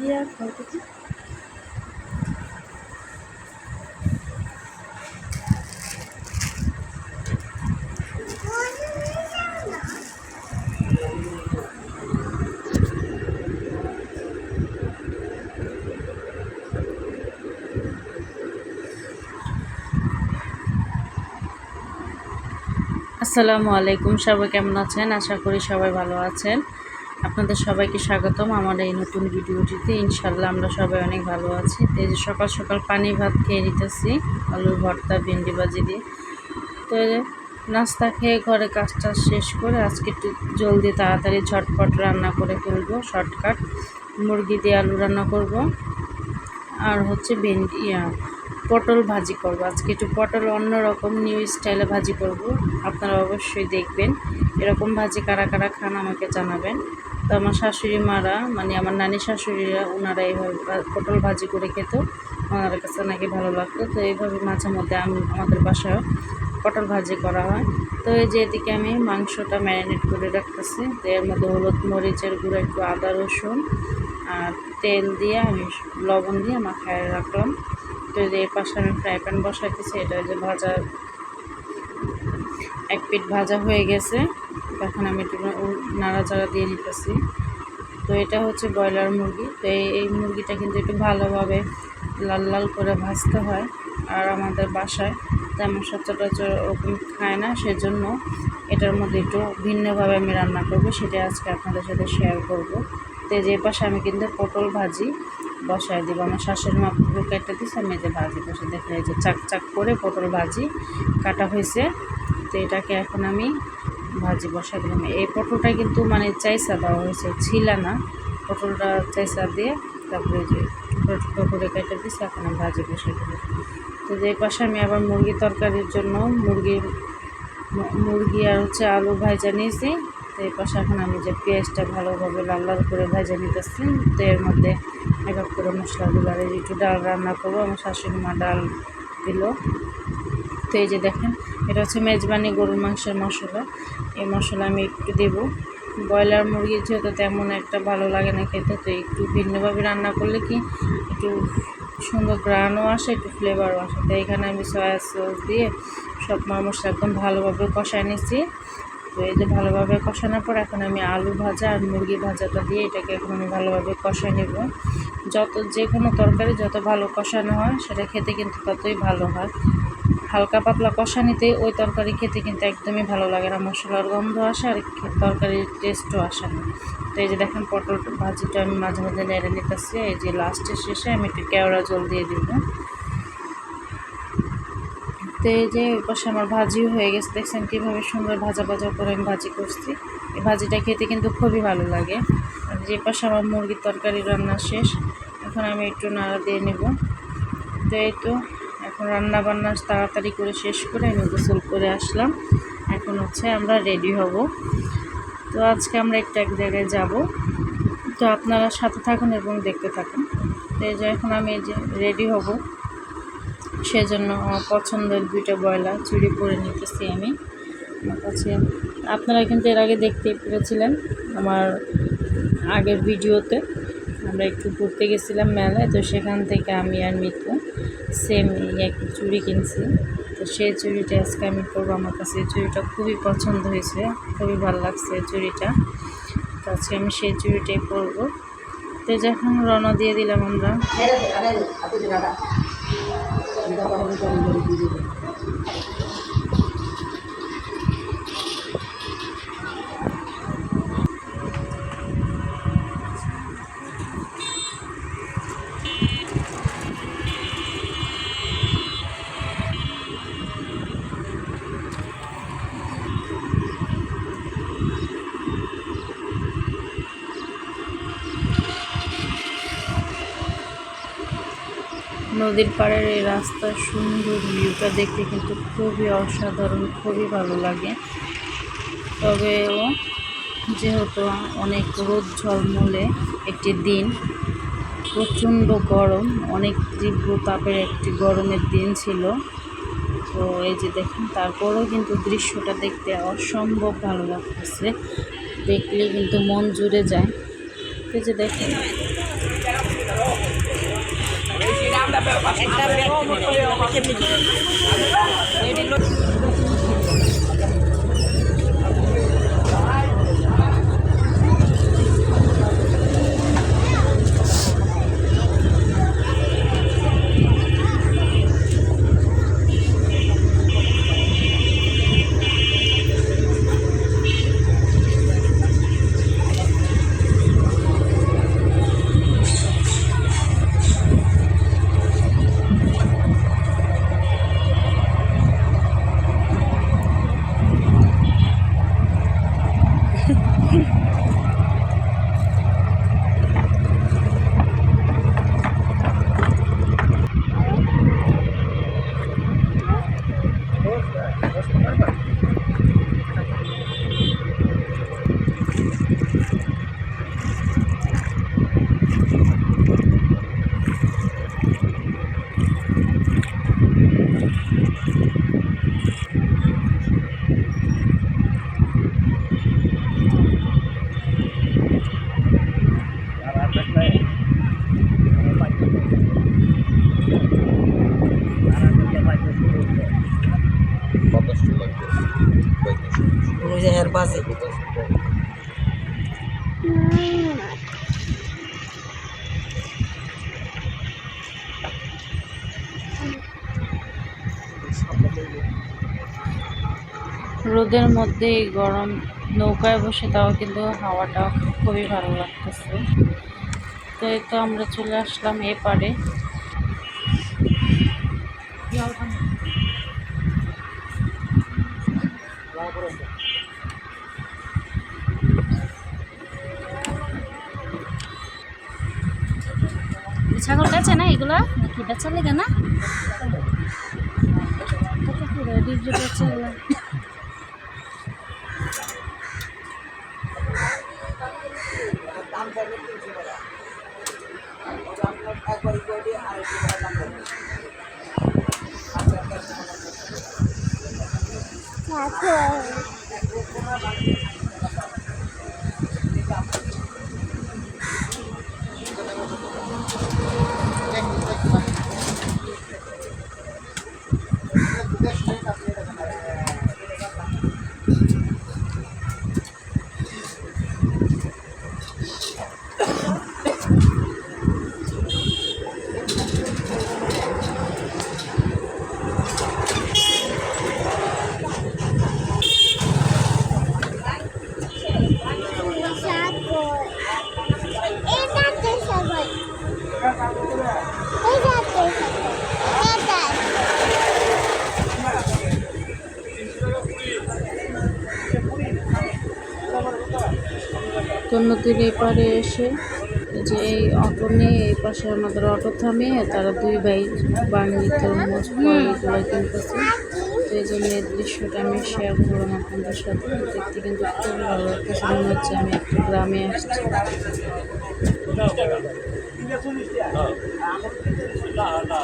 দিয়া খাওয়াতে কি আসসালামু আলাইকুম সবাই কেমন আছেন? আশা করি সবাই ভালো আছেন। আপনাদের সবাইকে স্বাগতম আমার এই নতুন ভিডিওটিতে। ইনশাল্লাহ আমরা সবাই অনেক ভালো আছি। তো এই যে সকাল সকাল পানি ভাত খেয়ে নিতেছি, আলুর ভর্তা, ভেন্ডি বাজি দিয়ে। তো নাস্তা খেয়ে ঘরে কাজটা শেষ করে আজকে একটু জলদি তাড়াতাড়ি ঝটপট রান্না করে ফেলব, শর্টকাট। মুরগি দিয়ে আলু রান্না করব। আর হচ্ছে ভেন্ডি পটল ভাজি করব। আজকে একটু পটল অন্যরকম নিউ স্টাইলে ভাজি করব। আপনারা অবশ্যই দেখবেন। এরকম ভাজি কারা কারা খান আমাকে জানাবেন। তো আমার শাশুড়ি মারা মানে আমার নানি শাশুড়িরা ওনারা এইভাবে পটল ভাজি করে খেত। ওনার কাছে নাকি ভালো লাগতো। তো এইভাবে মাঝে মধ্যে আমি, আমাদের বাসায় পটল ভাজি করা হয়। তো এই যে এদিকে আমি মাংসটা ম্যারিনেট করে রাখতেছি। তো এর মধ্যে হলুদ মরিচের গুঁড়ো, একটু আদা, রসুন আর তেল দিয়ে আমি লবণ দিয়ে মাখায় রাখলাম। তো এই যে এই পাশে আমি ফ্রাই প্যান বসাইতেছি। এটা যে ভাজা, এক পিঠ ভাজা হয়ে গেছে। তখন আমি একটু নাড়াচাড়া দিয়ে নিতেছি। তো এটা হচ্ছে ব্রয়লার মুরগি। তো এই মুরগিটা কিন্তু একটু ভালোভাবে লাল লাল করে ভাজতে হয়। আর আমাদের বাসায় তেমন সচরাচর ওরকম খায় না, সেজন্য এটার মধ্যে একটু ভিন্নভাবে আমি রান্না করব। সেটা আজকে আপনাদের সাথে শেয়ার করব। তো যে পাশে আমি কিন্তু পটল ভাজি বসায় দেবো। আমার শাশুড়ি মা পুরো কেটে দিচ্ছে আমি যে ভাজি বসে দেখে যে চাক চাক করে পটল ভাজি কাটা হয়েছে। তো এটাকে এখন আমি ভাজি বসাই দিলাম। এই পটলটা কিন্তু মানে চাইসা দেওয়া হয়েছে, ছিলা না। পটলটা চাইসা দিয়ে তারপরে যে টুকরো করে কেটে দিয়েছি এখন ভাজি বসাই দেবো তো যে পাশে আমি আবার মুরগি তরকারির জন্য মুরগির মুরগি আর হচ্ছে আলু ভাজা নিয়েছি। তো এই পাশে এখন আমি যে পেঁয়াজটা ভালোভাবে লাল লাল করে ভাজা নিতেছি, তো এর মধ্যে এক এক করে মশলাগুলো আর একটু ডাল রান্না করব। আমার শাশুড়ি মা ডাল দিল। তো এই যে দেখেন, এটা হচ্ছে মেজবানি গরুর মাংসের মশলা। এই মশলা আমি একটু দেবো। ব্রয়লার মুরগি যেহেতু তেমন একটা ভালো লাগে না খেতে, তো একটু ভিন্নভাবে রান্না করলে কি একটু সুন্দর গ্রানও আসে, একটু ফ্লেভারও আসে। তো এখানে আমি সয়া সস দিয়ে সব মশলা একদম ভালোভাবে কষায় নিচ্ছি তো এই যে ভালোভাবে কষানোর পর এখন আমি আলু ভাজা আর মুরগি ভাজাটা দিয়ে এটাকে এখন আমি ভালোভাবে কষায় নেব। যত যে কোনো তরকারি যত ভালো কষানো হয়, সেটা খেতে কিন্তু ততই ভালো হয়। হালকা পাতলা কষানিতে ওই তরকারি খেতে কিন্তু একদমই ভালো লাগে না। মশলার গন্ধ আসে আর তরকারির টেস্টও আসে না। তো এই যে দেখেন পটল ভাজিটা আমি মাঝে মাঝে নেড়ে নিতেছি। এই যে লাস্টের শেষে আমি একটু কেওড়া জল দিয়ে দিব। তো এই যে ওই পাশে আমার ভাজিও হয়ে গেছে। দেখছেন কীভাবে সুন্দর ভাজা ভাজা করে আমি ভাজি করছি। এই ভাজিটা খেতে কিন্তু খুবই ভালো লাগে। আর যে পাশে আমার মুরগির তরকারি রান্না শেষ, এখন আমি একটু নাড়া দিয়ে নেব। তো এই তো রান্না বান্না তাড়াতাড়ি করে শেষ করে আমি গোসল করে আসলাম। এখন হচ্ছে আমরা রেডি হব। তো আজকে আমরা একটু এক জায়গায় যাব। তো আপনারা সাথে থাকুন এবং দেখতে থাকুন। তো এই যে এখন আমি এই যে রেডি হব। সেজন্য আমার পছন্দের দুইটা ব্রয়লার চুরি পরে নিতেছি আমি। আমার কাছে আপনারা কিন্তু এর আগে দেখতেই পেরেছিলেন আমার আগের ভিডিওতে। আমরা একটু ঘুরতে গেছিলাম মেলায়, তো সেখান থেকে আমি আর মিতু। সেম একই চুড়ি কিনছি। তো সেই চুড়িটা আজকে আমি করব আমার কাছে এই চুড়িটা খুবই পছন্দ হয়েছে। খুবই ভালো লাগছে এই চুড়িটা। তো আজকে আমি সেই চুড়িটাই করব তো যখন রওনা দিয়ে দিলাম আমরা। নদীর পাড়ের এই রাস্তার সুন্দর ভিউটা দেখতে কিন্তু খুবই অসাধারণ, খুবই ভালো লাগে। তবেও যেহেতু অনেক রোদ ঝলমলে একটি দিন, প্রচণ্ড গরম, অনেক তীব্র তাপের একটি গরমের দিন ছিল। তো এই যে দেখেন, তারপরেও কিন্তু দৃশ্যটা দেখতে অসম্ভব ভালো লাগতেছে। দেখলে কিন্তু মন জুড়ে যায়। এই যে দেখেন একটা ব্যাগ কেমনি দিবেন? এটি লো- ওই যে এর বাজে রোদের মধ্যে এই গরম নৌকায় বসে তাও কিন্তু হাওয়াটা খুবই ভালো লাগতেছে। তো এই তো আমরা চলে আসলাম এ পারে। ছাগল কাছে না এগুলা? নাকি বেচা লেগে না? Socorro! নদীর এপারে এসে যে এই অটো নিয়ে এই পাশে আমাদের অটো থামে তারা দুই ভাই বাঙালি তরমুজ এগুলো কিনতেছে। তো এই জন্য এই দৃশ্যটা আমি শেয়ার করলাম আপনাদের সাথে। দেখতে কিন্তু খুব ভালো লাগছে মনে হচ্ছে আমি একটু গ্রামে আসছি। না না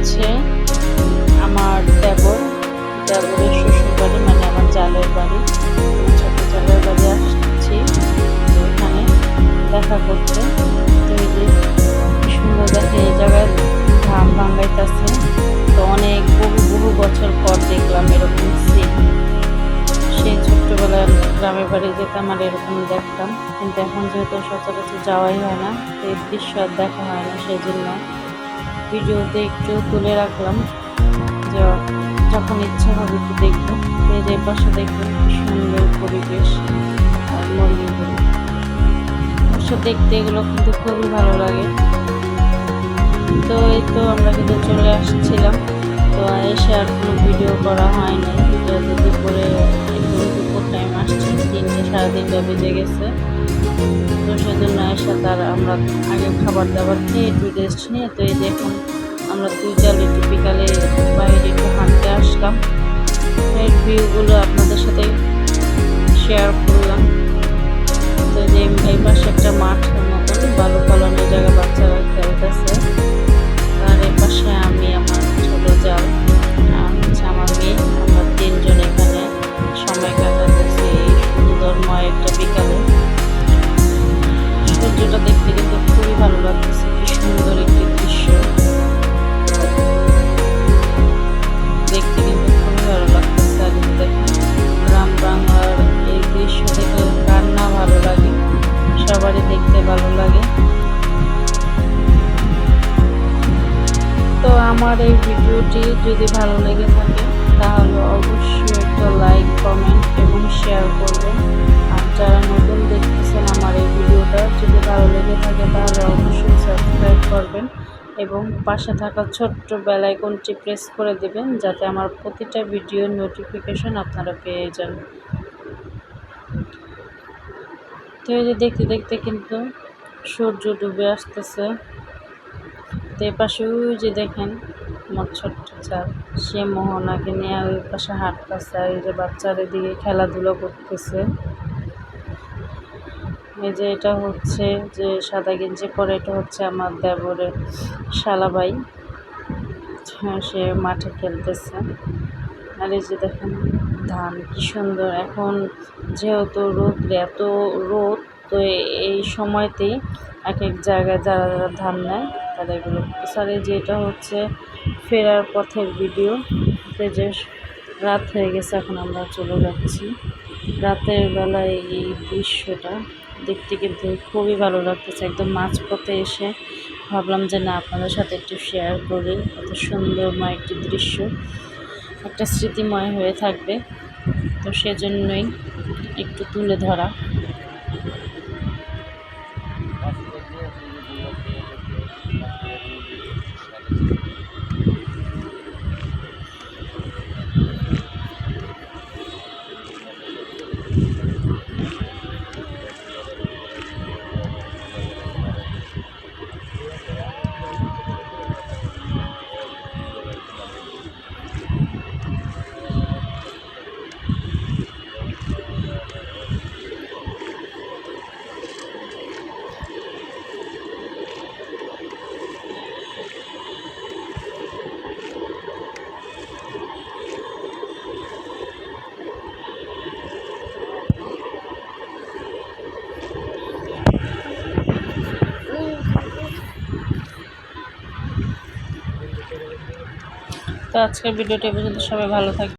হচ্ছে আমার দেবর, দেবরের শ্বশুর বাড়ি মানে আমার জালের বাড়ি। ছোট জালের বাড়ি আসছি। তো এখানে দেখা করতে। তো এই যে সুন্দর দেখে এই জায়গায় ধান ভাঙাইতেছে। তো অনেক বহু বহু বছর পর দেখলাম এরকম সিন সেই ছোট্টবেলার গ্রামের বাড়ি যেতাম আর এরকম দেখতাম। কিন্তু এখন যেহেতু সচরাচর যাওয়াই হয় না, তো এই দৃশ্য আর দেখা হয় না সেই জন্য ভিডিওতে একটু তুলে রাখলাম। যে যখন ইচ্ছা হবে একটু দেখব। এই পাশে দেখবেন কি সুন্দর পরিবেশ আর অবশ্য দেখতে এগুলো কিন্তু খুবই ভালো লাগে। তো এই তো আমরা কিন্তু চলে আসছিলাম। তো এসে আর কোনো ভিডিও করা হয়নি। যেহেতু দুপুরে একদম দুপুর টাইম আসছে। তিনটে সাড়ে তিনটা বেজে গেছে। তো তার আমরা আগে খাবার দাবার খেয়ে একটু রেস্ট নিয়ে তো এই দেখুন আমরা দুই জাল একটু বিকালে বাইরে একটু হাঁটতে আসলাম। এর ভিউগুলো আপনাদের সাথে শেয়ার করলাম। তো যে এই পাশে একটা মাঠ মতন বালু ফলানোর জায়গা বাচ্চারা খেলতেছে। আর এই পাশে আমি আমার ছোট জাল হচ্ছে আমার মেয়ে। এবং পাশে থাকা ছোট্ট বেল আইকনটি প্রেস করে দেবেন যাতে আমার প্রতিটা ভিডিওর নোটিফিকেশন আপনারা পেয়ে যান। তো এই যে দেখতে দেখতে কিন্তু সূর্য ডুবে আসতেছে। তো এই পাশে ওই যে দেখেন আমার ছোট্ট চাল সে মোহনাকে নিয়ে ওই পাশে হাঁটতেছে আর এই যে বাচ্চার এদিকে খেলাধুলো করতেছে। এই যে এটা হচ্ছে যে সাদা গেঞ্জি পরে এটা হচ্ছে আমার দেবরের শালাবাই হ্যাঁ, সে মাঠে খেলতেছে। আর এই যে দেখেন ধান কি সুন্দর। এখন যেহেতু রোদ এত রোদ তো এই সময়তেই এক এক জায়গায় যারা যারা ধান নেয় তারা এগুলো এই যে এটা হচ্ছে ফেরার পথের ভিডিও। যে রাত হয়ে গেছে এখন আমরা চলে যাচ্ছি। রাতের বেলায় এই দৃশ্যটা দেখতে কিন্তু খুবই ভালো লাগতেছে। একদম মাঝপথে এসে ভাবলাম যে না, আপনাদের সাথে একটু শেয়ার করি। এত সুন্দরময় একটি দৃশ্য, একটা স্মৃতিময় হয়ে থাকবে। তো সেজন্যই একটু তুলে ধরা। আজকের ভিডিওটি পর্যন্ত। সবাই ভালো থাকবে